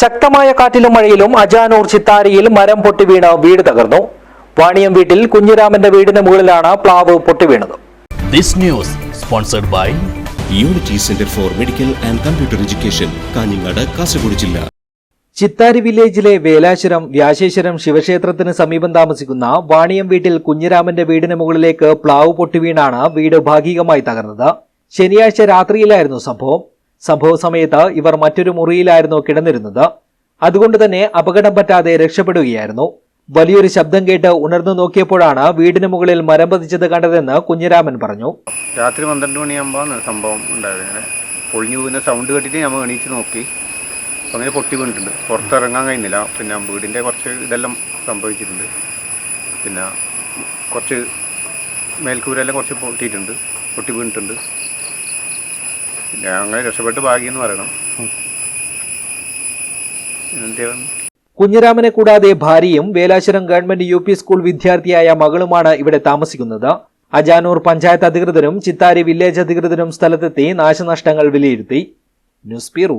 ശക്തമായ കാറ്റിലും മഴയിലും അജാനൂർ ചിത്താരിയിൽ മരം പൊട്ടിവീണ് വീട് തകർന്നു. വാണിയം വീട്ടിൽ കുഞ്ഞിരാമന്റെ വീടിന് മുകളിലാണ് പ്ലാവ് പൊട്ടിവീണത് This news sponsored by unity centre for medical and computer education Kanhangad Kasaragod ജില്ല. ചിത്താരി വില്ലേജിലെ വേലാശ്വരം വ്യാശേശ്വരം ശിവക്ഷേത്രത്തിന് സമീപം താമസിക്കുന്ന വാണിയം വീട്ടിൽ കുഞ്ഞിരാമന്റെ വീടിന് മുകളിലേക്ക് പ്ലാവ് പൊട്ടിവീണാണ് വീട് ഭാഗികമായി തകർന്നത്. ശനിയാഴ്ച രാത്രിയിലായിരുന്നു സംഭവം. സംഭവ സമയത്ത് ഇവർ മറ്റൊരു മുറിയിലായിരുന്നു കിടന്നിരുന്നത്. അതുകൊണ്ട് തന്നെ അപകടം പറ്റാതെ രക്ഷപ്പെടുകയായിരുന്നു. വലിയൊരു ശബ്ദം കേട്ട് ഉണർന്നു നോക്കിയപ്പോഴാണ് വീടിന് മുകളിൽ മരം പതിച്ചത് കണ്ടതെന്ന് കുഞ്ഞിരാമൻ പറഞ്ഞു. രാത്രി പന്ത്രണ്ട് മണിയാകുമ്പോൾ സംഭവം ഉണ്ടായത്. പൊളിഞ്ഞു പോകുന്ന സൗണ്ട് കേട്ടിട്ട് നമ്മൾ എണീച്ച് നോക്കി. അങ്ങനെ പൊട്ടി വീണിട്ടുണ്ട്. പുറത്തിറങ്ങാൻ കഴിഞ്ഞില്ല. പിന്നെ വീടിന്റെ കുറച്ച് ഇതെല്ലാം സംഭവിച്ചിട്ടുണ്ട്. പിന്നെ കുറച്ച് മേൽക്കൂരെല്ലാം കുറച്ച് പൊട്ടിയിട്ടുണ്ട്. പൊട്ടി വീണിട്ടുണ്ട്. പിന്നെ അങ്ങനെ രക്ഷപ്പെട്ട് ഭാഗ്യം പറയണം. കുഞ്ഞിരാമനെ കൂടാതെ ഭാര്യയും Velashwaram government U P school വിദ്യാർത്ഥിയായ മകളുമാണ് ഇവിടെ താമസിക്കുന്നത്. അജാനൂർ പഞ്ചായത്ത് അധികൃതരും ചിത്താരി വില്ലേജ് അധികൃതരും സ്ഥലത്തെത്തി നാശനഷ്ടങ്ങൾ വിലയിരുത്തി. News bureau